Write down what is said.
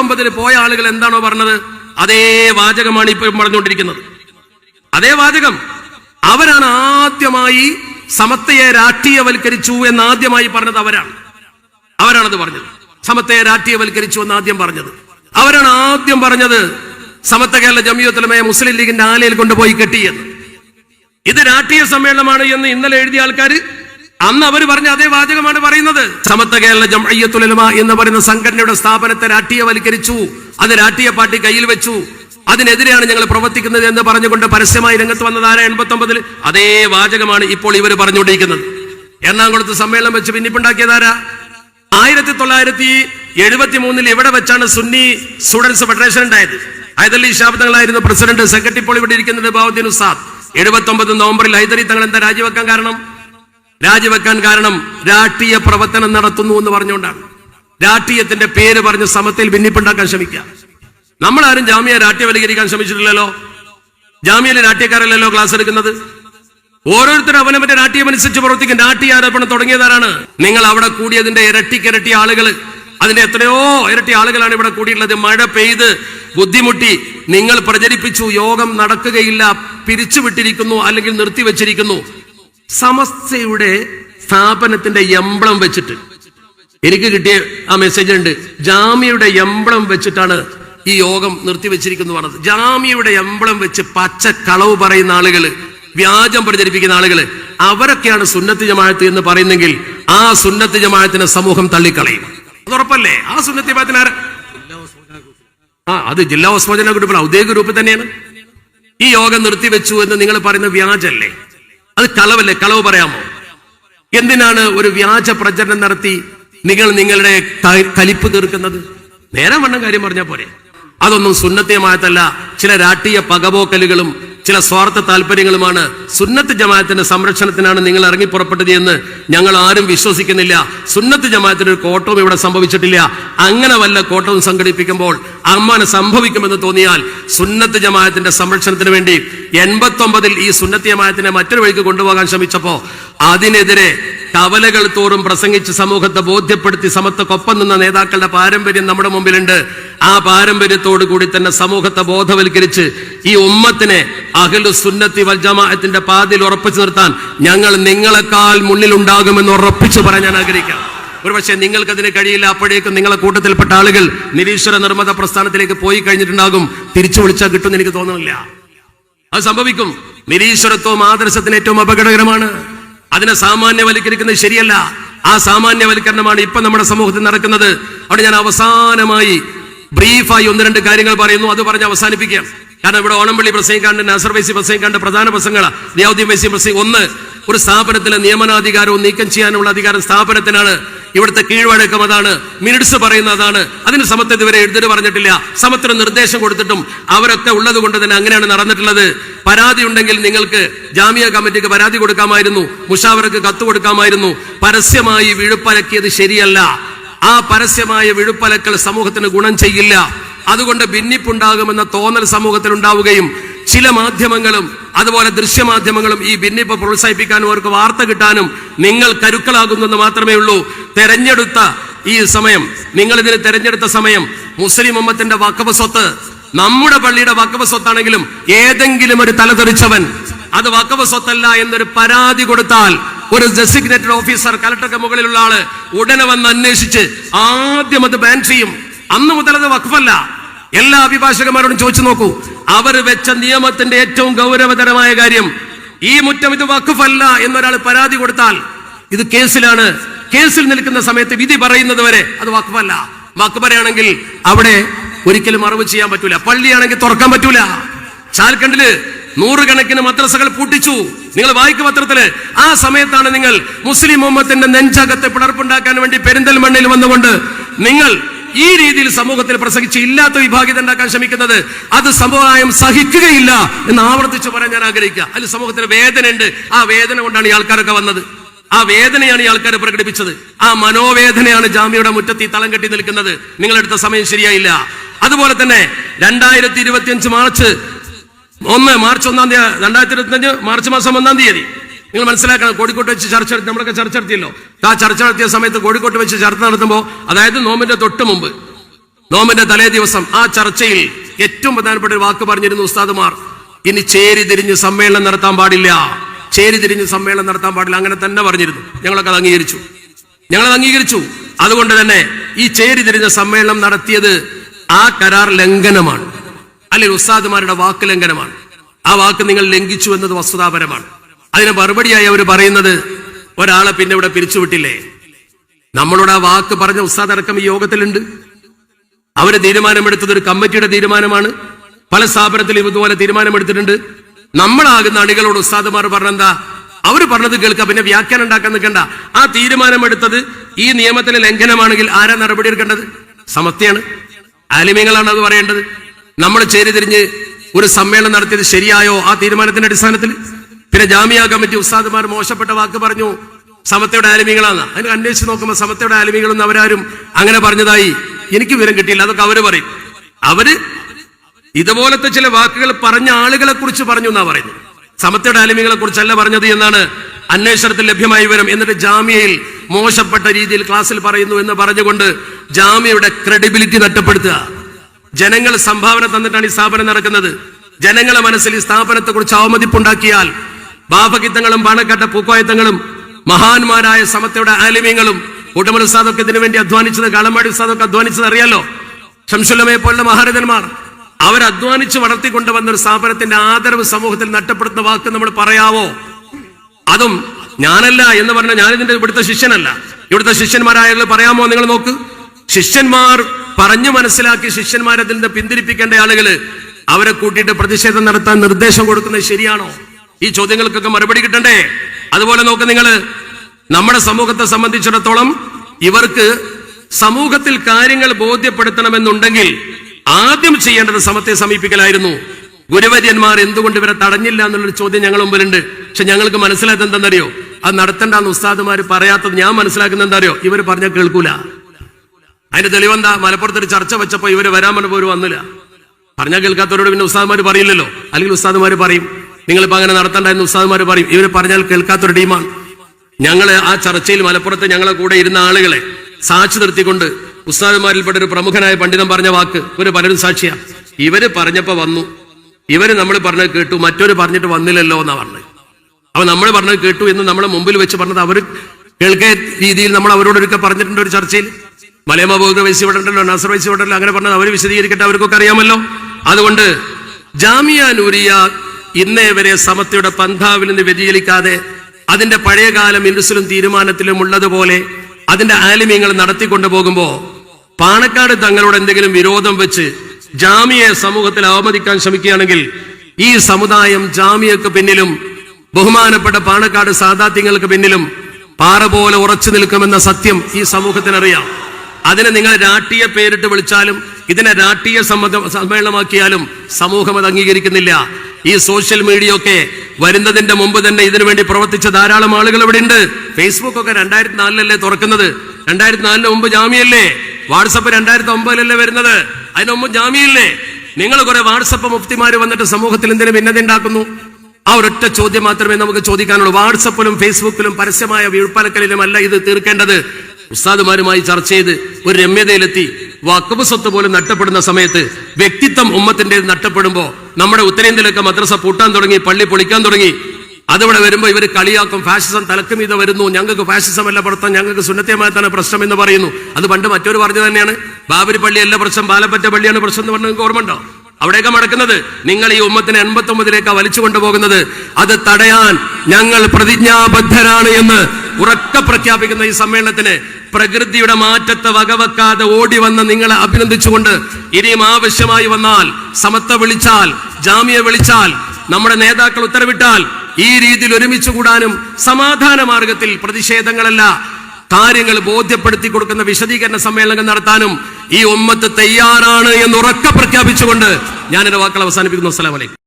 ഒമ്പതിന് പോയ ആളുകൾ എന്താണോ പറഞ്ഞത്? അതേ വാചകമാണ് ഇപ്പോഴും പറഞ്ഞുകൊണ്ടിരിക്കുന്നത്. അതേ വാചകം. അവരാണ് ആദ്യമായി സമത്വയെ രാഷ്ട്രീയവൽക്കരിച്ചു എന്ന് ആദ്യമായി പറഞ്ഞത് അവരാണ്. അവരാണത് പറഞ്ഞത്. സമത്വയെ രാഷ്ട്രീയവൽക്കരിച്ചു എന്ന് ആദ്യം പറഞ്ഞത്. അവരാണ് ആദ്യം പറഞ്ഞത് സമത്വ കേരള ജമിയത്തുലമയെ മുസ്ലിം ലീഗിന്റെ ആലയിൽ കൊണ്ടുപോയി കെട്ടിയെന്ന് ഇത് രാഷ്ട്രീയ സമ്മേളനമാണ് എന്ന് ഇന്നലെ എഴുതിയ ആൾക്കാർ അന്ന് അവർ പറഞ്ഞ അതേ വാചകമാണ് പറയുന്നത്. സമത്വ കേരള ജംഅയ്യത്തുലമ എന്ന് പറയുന്ന സംഘടനയുടെ സ്ഥാപനത്തെ രാഷ്ട്രീയവൽക്കരിച്ചു. അത് രാഷ്ട്രീയ പാർട്ടി കയ്യിൽ വെച്ചു. അതിനെതിരെയാണ് ഞങ്ങൾ പ്രവർത്തിക്കുന്നത് എന്ന് പറഞ്ഞുകൊണ്ട് പരസ്യമായി രംഗത്ത് വന്നതാര എൺപത്തി ഒമ്പതിൽ അതേ വാചകമാണ് ഇപ്പോൾ ഇവർ പറഞ്ഞുകൊണ്ടിരിക്കുന്നത്. എറണാകുളത്ത് സമ്മേളനം വെച്ച് ഭിന്നിപ്പുണ്ടാക്കിയതാരാ ആയിരത്തി തൊള്ളായിരത്തി എഴുപത്തി മൂന്നിൽ ഇവിടെ വെച്ചാണ് സുന്നി സ്റ്റുഡൻസ് ഫെഡറേഷൻ ഉണ്ടായത്? ഹൈദരലി ശാബ്ദങ്ങളായിരുന്നു പ്രസിഡന്റ്. സെക്രട്ടറി ഇപ്പോൾ ഇവിടെ ഇരിക്കുന്നത് ബാബുദ്ദീൻ ഉസാദ് എഴുപത്തി ഒമ്പത് നവംബറിൽ ഹൈദരി തങ്ങൾ എന്താ രാജിവെക്കാൻ കാരണം? രാജിവെക്കാൻ കാരണം രാഷ്ട്രീയ പ്രവർത്തനം നടത്തുന്നു എന്ന് പറഞ്ഞുകൊണ്ടാണ്. രാഷ്ട്രീയത്തിന്റെ പേര് പറഞ്ഞ് സമത്തിൽ ഭിന്നിപ്പുണ്ടാക്കാൻ ശ്രമിക്കുക. നമ്മളാരും ജാമ്യ രാഷ്ട്രീയവൽക്കരിക്കാൻ ശ്രമിച്ചിട്ടില്ലല്ലോ? ജാമ്യയിലെ രാഷ്ട്രീയക്കാരല്ലല്ലോ ക്ലാസ് എടുക്കുന്നത്? ഓരോരുത്തരും അവനവന്റെ രാഷ്ട്രീയമനുസരിച്ച് പ്രവർത്തിക്കും. രാഷ്ട്രീയ ആരോപണം തുടങ്ങിയതാരാണ്? നിങ്ങൾ അവിടെ കൂടിയതിന്റെ ഇരട്ടിക്കിരട്ടി ആളുകൾ. അതിന്റെ എത്രയോ ഇരട്ടി ആളുകളാണ് ഇവിടെ കൂടിയിട്ടുള്ളത്. മഴ പെയ്ത് ബുദ്ധിമുട്ടി നിങ്ങൾ പ്രചരിപ്പിച്ചു. യോഗം നടക്കുകയില്ല. പിരിച്ചുവിട്ടിരിക്കുന്നു അല്ലെങ്കിൽ നിർത്തിവെച്ചിരിക്കുന്നു. സമസ്തയുടെ സ്ഥാപനത്തിന്റെ എംബ്ലം വെച്ചിട്ട്. എനിക്ക് കിട്ടിയ ആ മെസ്സേജ് ഉണ്ട്. ജാമ്യയുടെ എംബ്ലം വെച്ചിട്ടാണ് ഈ യോഗം നിർത്തിവെച്ചിരിക്കുന്നു പറഞ്ഞത്. ജാമ്യയുടെ എംബ്ലം വെച്ച് പച്ച കളവ് പറയുന്ന ആളുകൾ വ്യാജം പ്രചരിപ്പിക്കുന്ന ആളുകൾ അവരൊക്കെയാണ് സുന്നത്ത് ജമാഅത്ത് എന്ന് പറയുന്നെങ്കിൽ ആ സുന്നത്ത് ജമാഅത്തിനെ സമൂഹം തള്ളിക്കളയും. അത് ഉറപ്പല്ലേ? ആ സുന്നത്ത് ജമാഅത്തിന് ആ അത് ജില്ലാ ഉസ്മോചന ഗ്രൂപ്പിൽ ഔദ്യോഗിക ഗ്രൂപ്പ് തന്നെയാണ്. ഈ യോഗം നിർത്തിവെച്ചു എന്ന് നിങ്ങൾ പറയുന്ന വ്യാജല്ലേ? അത് കളവല്ലേ? കളവ് പറയാമോ? എന്തിനാണ് ഒരു വ്യാജ പ്രചരണം നടത്തി നിങ്ങൾ നിങ്ങളുടെ കലിപ്പ് തീർക്കുന്നത്? നേരെ വണ്ണം കാര്യം പറഞ്ഞ പോരെ. അതൊന്നും സുന്നത്തീയമായതല്ല. ചില രാഷ്ട്രീയ പകപോക്കലുകളും ചില സ്വാർത്ഥ താല്പര്യങ്ങളുമാണ് സുന്നത്ത് ജമാഅത്തിന്റെ സംരക്ഷണത്തിനാണ് നിങ്ങൾ ഇറങ്ങി പുറപ്പെട്ടത് എന്ന് ഞങ്ങൾ ആരും വിശ്വസിക്കുന്നില്ല. സുന്നത്ത് ജമാത്തിന്റെ ഒരു കോട്ടവും ഇവിടെ സംഭവിച്ചിട്ടില്ല. അങ്ങനെ വല്ല കോട്ടവും സംഘടിപ്പിക്കുമ്പോൾ അമ്മാനെ സംഭവിക്കുമെന്ന് തോന്നിയാൽ സുന്നത്ത് ജമാഅത്തിന്റെ സംരക്ഷണത്തിന് വേണ്ടി എൺപത്തി ഒമ്പതിൽ ഈ സുന്നത്ത് ജമാഅത്തിനെ മറ്റൊരു വഴിക്ക് കൊണ്ടുപോകാൻ ശ്രമിച്ചപ്പോ അതിനെതിരെ കവലകൾ തോറും പ്രസംഗിച്ച് സമൂഹത്തെ ബോധ്യപ്പെടുത്തി സമത്വക്കൊപ്പം നിന്ന നേതാക്കളുടെ പാരമ്പര്യം നമ്മുടെ മുമ്പിലുണ്ട്. ആ പാരമ്പര്യത്തോടു കൂടി തന്നെ സമൂഹത്തെ ബോധവൽക്കരിച്ച് ഈ ഉമ്മത്തിനെ അഖിലു സുന്നത്തി വൽ ജമാഅത്തിന്റെ പാതിൽ ഉറപ്പിച്ചു നിർത്താൻ ഞങ്ങൾ നിങ്ങളെക്കാൾ മുന്നിലുണ്ടാകുമെന്ന് ഉറപ്പിച്ചു പറയാൻ ഞാൻ ആഗ്രഹിക്കാം. ഒരുപക്ഷെ നിങ്ങൾക്കതിന് കഴിയില്ല. അപ്പോഴേക്കും നിങ്ങളെ കൂട്ടത്തിൽപ്പെട്ട ആളുകൾ നിരീശ്വര നിർമ്മത പ്രസ്ഥാനത്തിലേക്ക് പോയി കഴിഞ്ഞിട്ടുണ്ടാകും. തിരിച്ചു വിളിച്ചാൽ കിട്ടുമെന്ന് എനിക്ക് തോന്നുന്നില്ല. അത് സംഭവിക്കും. നിരീശ്വരത്വം ആദർശത്തിന് ഏറ്റവും അപകടകരമാണ്. അതിനെ സാമാന്യവൽക്കരിക്കുന്നത് ശരിയല്ല. ആ സാമാന്യവൽക്കരണമാണ് ഇപ്പൊ നമ്മുടെ സമൂഹത്തിൽ നടക്കുന്നത്. അവിടെ ഞാൻ അവസാനമായി ബ്രീഫായി ഒന്ന് രണ്ട് കാര്യങ്ങൾ പറയുന്നു. അത് പറഞ്ഞ് അവസാനിപ്പിക്കാം. കാരണം ഇവിടെ ഓണംപള്ളി പ്രസംഗിക്കാണ്ട് നസർ വൈസി പ്രസംഗിക്കാണ്ട് പ്രധാന പ്രസംഗങ്ങളാണ് ദിയാവുദ്ദീൻ വൈസി പ്രസംഗം ഒന്ന്. ഒരു സ്ഥാപനത്തിലെ നിയമനാധികാരവും നീക്കം ചെയ്യാനുള്ള അധികാരം സ്ഥാപനത്തിനാണ്. ഇവിടുത്തെ കീഴ്വഴക്കം അതാണ്. മിനിറ്റ്സ് പറയുന്ന അതാണ്. അതിന് സമത്വം ഇതുവരെ എഴുതിട്ട് പറഞ്ഞിട്ടില്ല. സമത്തിന് നിർദ്ദേശം കൊടുത്തിട്ടും അവരൊക്കെ ഉള്ളത് കൊണ്ട് തന്നെ അങ്ങനെയാണ് നടന്നിട്ടുള്ളത്. പരാതി ഉണ്ടെങ്കിൽ നിങ്ങൾക്ക് ജാമ്യ കമ്മിറ്റിക്ക് പരാതി കൊടുക്കാമായിരുന്നു. മുഷാവർക്ക് കത്ത് കൊടുക്കാമായിരുന്നു. പരസ്യമായി വിഴുപ്പലക്കിയത് ശരിയല്ല. ആ പരസ്യമായ വിഴുപ്പലക്കൽ സമൂഹത്തിന് ഗുണം ചെയ്യില്ല. അതുകൊണ്ട് ഭിന്നിപ്പുണ്ടാകുമെന്ന തോന്നൽ സമൂഹത്തിൽ ഉണ്ടാവുകയും ചില മാധ്യമങ്ങളും അതുപോലെ ദൃശ്യമാധ്യമങ്ങളും ഈ ഭിന്നിപ്പ് പ്രോത്സാഹിപ്പിക്കാനും അവർക്ക് വാർത്ത കിട്ടാനും നിങ്ങൾ കരുക്കളാകുന്നെന്ന് മാത്രമേ ഉള്ളൂ. തെരഞ്ഞെടുത്ത ഈ സമയം നിങ്ങൾ ഇതിന് തെരഞ്ഞെടുത്ത സമയം മുസ്ലിം ഉമ്മത്തിന്റെ വക്കവ സ്വത്ത് നമ്മുടെ പള്ളിയുടെ വക്കവ സ്വത്താണെങ്കിലും ഏതെങ്കിലും ഒരു തലതെറിച്ചവൻ അത് വക്കവ സ്വത്തല്ല എന്നൊരു പരാതി കൊടുത്താൽ ഒരു ഡെസിഗ്നേറ്റഡ് ഓഫീസർ കലക്ടർക്ക് മുകളിലുള്ള ആൾ ഉടനെ വന്ന് അന്വേഷിച്ച് ആദ്യം അത് ബാൻ ചെയ്യും. അന്ന് മുതൽ അത് വഖഫല്ല. എല്ലാ അഭിഭാഷകന്മാരോടും ചോദിച്ചു നോക്കൂ. അവർ വെച്ച നിയമത്തിന്റെ ഏറ്റവും ഗൗരവതരമായ കാര്യം ഈ മുറ്റം ഇത് വഖഫല്ല എന്നൊരാൾ പരാതി കൊടുത്താൽ ഇത് കേസിലാണ്. കേസിൽ നിൽക്കുന്ന സമയത്ത് വിധി പറയുന്നത് വരെ അത് വഖഫല്ല. വഖഫരയാണെങ്കിൽ അവിടെ ഒരിക്കലും മറവ് ചെയ്യാൻ പറ്റൂല. പള്ളിയാണെങ്കിൽ തുറക്കാൻ പറ്റൂല. ചാൽക്കണ്ടിൽ നൂറുകണക്കിന് മദ്രസകൾ പൂട്ടിച്ചു. നിങ്ങൾ വായിക്കും പത്രത്തിൽ. ആ സമയത്താണ് നിങ്ങൾ മുസ്ലിം മുഹമ്മത്തിന്റെ നെഞ്ചകത്തെ പിളർപ്പുണ്ടാക്കാൻ വേണ്ടി പെരിന്തൽമണ്ണയിൽ വന്നുകൊണ്ട് നിങ്ങൾ ഈ രീതിയിൽ സമൂഹത്തിൽ പ്രസംഗിച്ച് ഇല്ലാത്ത വിഭാഗിത ഉണ്ടാക്കാൻ ശ്രമിക്കുന്നത് അത് സമുദായം സഹിക്കുകയില്ല എന്ന് ആവർത്തിച്ച് പറയാൻ ഞാൻ ആഗ്രഹിക്കുക. അതിൽ സമൂഹത്തിന് വേദനയുണ്ട്. ആ വേദന കൊണ്ടാണ് ഈ ആൾക്കാരൊക്കെ വന്നത്. ആ വേദനയാണ് ഈ ആൾക്കാർ പ്രകടിപ്പിച്ചത്. ആ മനോവേദനയാണ് ജാമ്യയുടെ മുറ്റത്ത് തളം കെട്ടി നിൽക്കുന്നത്. നിങ്ങളെടുത്ത സമയം ശരിയായില്ല. അതുപോലെ തന്നെ രണ്ടായിരത്തി ഇരുപത്തിയഞ്ച് മാർച്ച് ഒന്ന് മാർച്ച് ഒന്നാം തീയതി രണ്ടായിരത്തി ഇരുപത്തിയഞ്ച് മാർച്ച് മാസം ഒന്നാം തീയതി നിങ്ങൾ മനസ്സിലാക്കണം കോഴിക്കോട്ട് വെച്ച് ചർച്ച നടത്തി നമ്മളൊക്കെ ചർച്ച നടത്തിയല്ലോ. ആ ചർച്ച നടത്തിയ സമയത്ത് കോഴിക്കോട്ട് വെച്ച് ചർച്ച നടത്തുമ്പോൾ അതായത് നോമ്പിന്റെ തൊട്ട് മുമ്പ് നോമിന്റെ തലേ ദിവസം ആ ചർച്ചയിൽ ഏറ്റവും പ്രധാനപ്പെട്ട ഒരു വാക്ക് പറഞ്ഞിരുന്നു ഉസ്താദുമാർ ഇനി ചേരി തിരിഞ്ഞ് സമ്മേളനം നടത്താൻ പാടില്ല. ചേരി തിരിഞ്ഞ് സമ്മേളനം നടത്താൻ പാടില്ല. അങ്ങനെ തന്നെ പറഞ്ഞിരുന്നു. ഞങ്ങളൊക്കെ അത് അംഗീകരിച്ചു. ഞങ്ങളത് അംഗീകരിച്ചു. അതുകൊണ്ട് തന്നെ ഈ ചേരി തിരിഞ്ഞ സമ്മേളനം നടത്തിയത് ആ കരാർ ലംഘനമാണ്. അല്ലെങ്കിൽ ഉസ്താദുമാരുടെ വാക്ക് ലംഘനമാണ്. ആ വാക്ക് നിങ്ങൾ ലംഘിച്ചു എന്നത് വസ്തുതാപരമാണ്. അതിന് മറുപടിയായി അവർ പറയുന്നത് ഒരാളെ പിന്നെ ഇവിടെ പിരിച്ചുവിട്ടില്ലേ? നമ്മളോട് ആ വാക്ക് പറഞ്ഞ ഉസ്താദടക്കം ഈ യോഗത്തിലുണ്ട്. അവർ തീരുമാനമെടുത്തത് ഒരു കമ്മിറ്റിയുടെ തീരുമാനമാണ്. പല സ്ഥാപനത്തിലും ഇതുപോലെ തീരുമാനമെടുത്തിട്ടുണ്ട്. നമ്മളാകുന്ന അണികളോട് ഉസ്താദുമാർ പറഞ്ഞെന്താ? അവർ പറഞ്ഞത് കേൾക്കുക പിന്നെ വ്യാഖ്യാനം ഉണ്ടാക്കാൻ നിൽക്കണ്ട. ആ തീരുമാനമെടുത്തത് ഈ നിയമത്തിലെ ലംഘനമാണെങ്കിൽ ആരാ നടപടി എടുക്കേണ്ടത്? സമത്യാണ് ആലിമ്യങ്ങളാണ് അത് പറയേണ്ടത്. നമ്മൾ ചേരി തിരിഞ്ഞ് ഒരു സമ്മേളനം നടത്തിയത് ശരിയായോ ആ തീരുമാനത്തിന്റെ അടിസ്ഥാനത്തിൽ? പിന്നെ ജാമ്യ കമ്മിറ്റി ഉസ്താദ്മാർ മോശപ്പെട്ട വാക്ക് പറഞ്ഞു. സമത്തയുടെ ആലിമികളാണ് അതിന് അന്വേഷിച്ച് നോക്കുമ്പോൾ സമത്തയുടെ ആലിമികളൊന്നും അവരാരും അങ്ങനെ പറഞ്ഞതായി എനിക്ക് വിവരം കിട്ടിയില്ല. അതൊക്കെ അവർ പറയും. അവർ ഇതുപോലത്തെ ചില വാക്കുകൾ പറഞ്ഞ ആളുകളെ കുറിച്ച് പറഞ്ഞു എന്നാ പറയുന്നത്. സമത്തയുടെ ആലിമികളെ കുറിച്ചല്ല പറഞ്ഞത് എന്നാണ് അന്വേഷണത്തിൽ ലഭ്യമായ വിവരം. എന്നിട്ട് ജാമ്യയിൽ മോശപ്പെട്ട രീതിയിൽ ക്ലാസ്സിൽ പറയുന്നു എന്ന് പറഞ്ഞുകൊണ്ട് ജാമ്യയുടെ ക്രെഡിബിലിറ്റി നഷ്ടപ്പെടുത്തുക. ജനങ്ങൾ സംഭാവന തന്നിട്ടാണ് ഈ സ്ഥാപനം നടക്കുന്നത്. ജനങ്ങളെ മനസ്സിൽ ഈ സ്ഥാപനത്തെ കുറിച്ച് അവമതിപ്പുണ്ടാക്കിയാൽ ബാഭകിത്തങ്ങളും പാണക്കാട്ട പൂക്കോയത്തങ്ങളും മഹാന്മാരായ സമത്തയുടെ ആലിമ്യങ്ങളും കൂട്ടമൽ ഉസ്താദൊക്കെ ഇതിനു വേണ്ടി അധ്വാനിച്ചത് കളമാടി ഉസ്താദൊക്കെ അധ്വാനിച്ചത് അറിയാലോ? ശംസുലമയെ പോലുള്ള മഹാരഥന്മാർ അവർ അധ്വാനിച്ച് വളർത്തിക്കൊണ്ടുവന്ന ഒരു സ്ഥാപനത്തിന്റെ ആദരവ് സമൂഹത്തിൽ നഷ്ടപ്പെടുത്തുന്ന വാക്ക് നമ്മൾ പറയാവോ? അതും ഞാനല്ല എന്ന് പറഞ്ഞ ഞാനിതിന്റെ ഇവിടുത്തെ ശിഷ്യനല്ല. ഇവിടുത്തെ ശിഷ്യന്മാരായാലും പറയാമോ നിങ്ങൾ നോക്ക്? ശിഷ്യന്മാർ പറഞ്ഞു മനസ്സിലാക്കി ശിഷ്യന്മാരെ അതിൽ നിന്ന് പിന്തിരിപ്പിക്കേണ്ട ആളുകൾ അവരെ കൂട്ടിയിട്ട് പ്രതിഷേധം നടത്താൻ നിർദ്ദേശം കൊടുക്കുന്നത് ശരിയാണോ? ഈ ചോദ്യങ്ങൾക്കൊക്കെ മറുപടി കിട്ടണ്ടേ? അതുപോലെ നോക്ക് നിങ്ങൾ നമ്മുടെ സമൂഹത്തെ സംബന്ധിച്ചിടത്തോളം ഇവർക്ക് സമൂഹത്തിൽ കാര്യങ്ങൾ ബോധ്യപ്പെടുത്തണമെന്നുണ്ടെങ്കിൽ ആദ്യം ചെയ്യേണ്ടത് സമത്തെ സമീപിക്കലായിരുന്നു. ഗുരുവര്യന്മാർ എന്തുകൊണ്ട് ഇവരെ തടഞ്ഞില്ല എന്നുള്ളൊരു ചോദ്യം ഞങ്ങൾ മുമ്പിലുണ്ട്. പക്ഷെ ഞങ്ങൾക്ക് മനസ്സിലായത് എന്താണെന്നറിയോ? അത് നടത്തണ്ടെന്ന് ഉസ്താദുമാർ പറയാത്തത് ഞാൻ മനസ്സിലാക്കുന്ന എന്താ അറിയോ ഇവർ പറഞ്ഞാൽ കേൾക്കൂല. അതിന്റെ തെളിവെന്താ? മലപ്പുറത്തൊരു ചർച്ച വെച്ചപ്പോ ഇവർ വരാൻ പോലും വന്നില്ല. പറഞ്ഞാൽ കേൾക്കാത്തവരോട് പിന്നെ ഉസ്താദുമാർ പറയില്ലല്ലോ. അല്ലെങ്കിൽ ഉസ്താദുമാർ പറയും. നിങ്ങളിപ്പോ അങ്ങനെ നടത്തണ്ട എന്ന് ഉസ്താദ്മാർ പറയും. ഇവർ പറഞ്ഞാൽ കേൾക്കാത്തൊരു ടീമാണ്. ഞങ്ങൾ ആ ചർച്ചയിൽ മലപ്പുറത്ത് ഞങ്ങളെ കൂടെ ഇരുന്ന ആളുകളെ സാക്ഷി നിർത്തിക്കൊണ്ട് ഉസ്താദുമാരിൽപ്പെട്ട ഒരു പ്രമുഖനായ പണ്ഡിതൻ പറഞ്ഞ വാക്ക് ഇവർ പലരും സാക്ഷിയാ. ഇവർ പറഞ്ഞപ്പോ വന്നു. ഇവർ നമ്മൾ പറഞ്ഞത് കേട്ടു. മറ്റൊരു പറഞ്ഞിട്ട് വന്നില്ലല്ലോ എന്നാ പറഞ്ഞത്. അപ്പൊ നമ്മൾ പറഞ്ഞത് കേട്ടു എന്ന് നമ്മളെ മുമ്പിൽ വെച്ച് പറഞ്ഞത് അവർ കേൾക്കേ രീതിയിൽ നമ്മൾ അവരോടൊക്കെ പറഞ്ഞിട്ടുണ്ട് ഒരു ചർച്ചയിൽ. മലയമ ബോധ വൈസി വിടണ്ടല്ലോ നസർ വൈസി വിടണ്ടല്ലോ അങ്ങനെ പറഞ്ഞത് അവർ വിശദീകരിക്കട്ടെ അവർക്കൊക്കെ അറിയാമല്ലോ. അതുകൊണ്ട് ജാമിയ നൂരിയ ഇന്നേ വരെ സമത്വയുടെ പന്ഥാവിൽ നിന്ന് വ്യതിചലിക്കാതെ അതിന്റെ പഴയകാല മിൻസിലും തീരുമാനത്തിലും ഉള്ളതുപോലെ അതിന്റെ ആലിമ്യങ്ങൾ നടത്തിക്കൊണ്ടു പോകുമ്പോ പാണക്കാട് തങ്ങളോട് എന്തെങ്കിലും വിരോധം വെച്ച് ജാമിയെ സമൂഹത്തിൽ അവമതിക്കാൻ ശ്രമിക്കുകയാണെങ്കിൽ ഈ സമുദായം ജാമിയക്ക് പിന്നിലും ബഹുമാനപ്പെട്ട പാണക്കാട് സാധാത്യങ്ങൾക്ക് പിന്നിലും പാറ പോലെ ഉറച്ചു നിൽക്കുമെന്ന സത്യം ഈ സമൂഹത്തിനറിയാം. അതിനെ നിങ്ങൾ രാഷ്ട്രീയ പേരിട്ട് വിളിച്ചാലും ഇതിനെ രാഷ്ട്രീയ സമ്മേളനമാക്കിയാലും സമൂഹം അത് അംഗീകരിക്കുന്നില്ല. ഈ സോഷ്യൽ മീഡിയ ഒക്കെ വരുന്നതിന്റെ മുമ്പ് തന്നെ ഇതിനു വേണ്ടി പ്രവർത്തിച്ച ധാരാളം ആളുകൾ ഇവിടെ ഉണ്ട്. ഫേസ്ബുക്ക് ഒക്കെ രണ്ടായിരത്തി നാലിലല്ലേ തുറക്കുന്നത്? രണ്ടായിരത്തി നാലിന് മുമ്പ് ജാമ്യല്ലേ? വാട്സപ്പ് രണ്ടായിരത്തി ഒമ്പതിലല്ലേ വരുന്നത്? അതിന് മുമ്പ് ജാമ്യല്ലേ? നിങ്ങൾ കുറെ വാട്സപ്പ് മുഫ്തിമാര് വന്നിട്ട് സമൂഹത്തിൽ എന്തിനും ഭിന്നതയുണ്ടാക്കുന്നു ആ ഒരൊറ്റ ചോദ്യം മാത്രമേ നമുക്ക് ചോദിക്കാനുള്ളൂ. വാട്സപ്പിലും ഫേസ്ബുക്കിലും പരസ്യമായ വീഴ്പ്പലക്കലിലും അല്ല ഇത് തീർക്കേണ്ടത്. ഉസ്താദുമാരുമായി ചർച്ച ചെയ്ത് ഒരു രമ്യതയിലെത്തി. വക്കബ് സ്വത്ത് പോലും നഷ്ടപ്പെടുന്ന സമയത്ത് വ്യക്തിത്വം ഉമ്മത്തിന്റെ നഷ്ടപ്പെടുമ്പോ നമ്മുടെ ഉത്തരേന്ത്യയിലൊക്കെ മദ്രസ പൂട്ടാൻ തുടങ്ങി പള്ളി പൊളിക്കാൻ തുടങ്ങി. അതിവിടെ വരുമ്പോൾ ഇവർ കളിയാക്കും ഫാഷിസം തലക്കുമീത വരുന്നു ഞങ്ങൾക്ക് ഫാഷിസം അല്ല പുറത്താൻ ഞങ്ങൾക്ക് സുന്നത്യമായി തന്നെ പ്രശ്നം എന്ന് പറയുന്നു. അത് പണ്ട് മറ്റൊരു പറഞ്ഞു തന്നെയാണ്. ബാബരി പള്ളി അല്ല പ്രശ്നം പാലപ്പറ്റ പള്ളിയാണ് പ്രശ്നം എന്ന് പറഞ്ഞ ഓർമ്മ ഉണ്ടോ അവിടെയൊക്കെ മടക്കുന്നത് നിങ്ങൾ ഈ ഉമ്മത്തിനെ എൺപത്തി ഒമ്പതിലേക്ക് വലിച്ചു കൊണ്ടുപോകുന്നത് അത് തടയാൻ ഞങ്ങൾ പ്രതിജ്ഞാബദ്ധരാണ് എന്ന് ഉറക്ക പ്രഖ്യാപിക്കുന്ന ഈ സമ്മേളനത്തിന് പ്രകൃതിയുടെ മാറ്റത്തെ വകവെക്കാതെ ഓടി വന്ന നിങ്ങളെ അഭിനന്ദിച്ചുകൊണ്ട് ഇനിയും ആവശ്യമായി വന്നാൽ സമത്വ വിളിച്ചാൽ ജാമ്യ വിളിച്ചാൽ നമ്മുടെ നേതാക്കൾ ഉത്തരവിട്ടാൽ ഈ രീതിയിൽ ഒരുമിച്ച് കൂടാനും സമാധാന മാർഗത്തിൽ പ്രതിഷേധങ്ങളല്ല കാര്യങ്ങൾ ബോധ്യപ്പെടുത്തി കൊടുക്കുന്ന വിശദീകരണ സമ്മേളനം നടത്താനും ഈ ഒമ്മത്ത് തയ്യാറാണ് എന്ന് ഉറക്കെ പ്രഖ്യാപിച്ചുകൊണ്ട് ഞാൻ എന്റെ വാക്കുകൾ അവസാനിപ്പിക്കുന്നു. അസ്സലാമലൈക്കും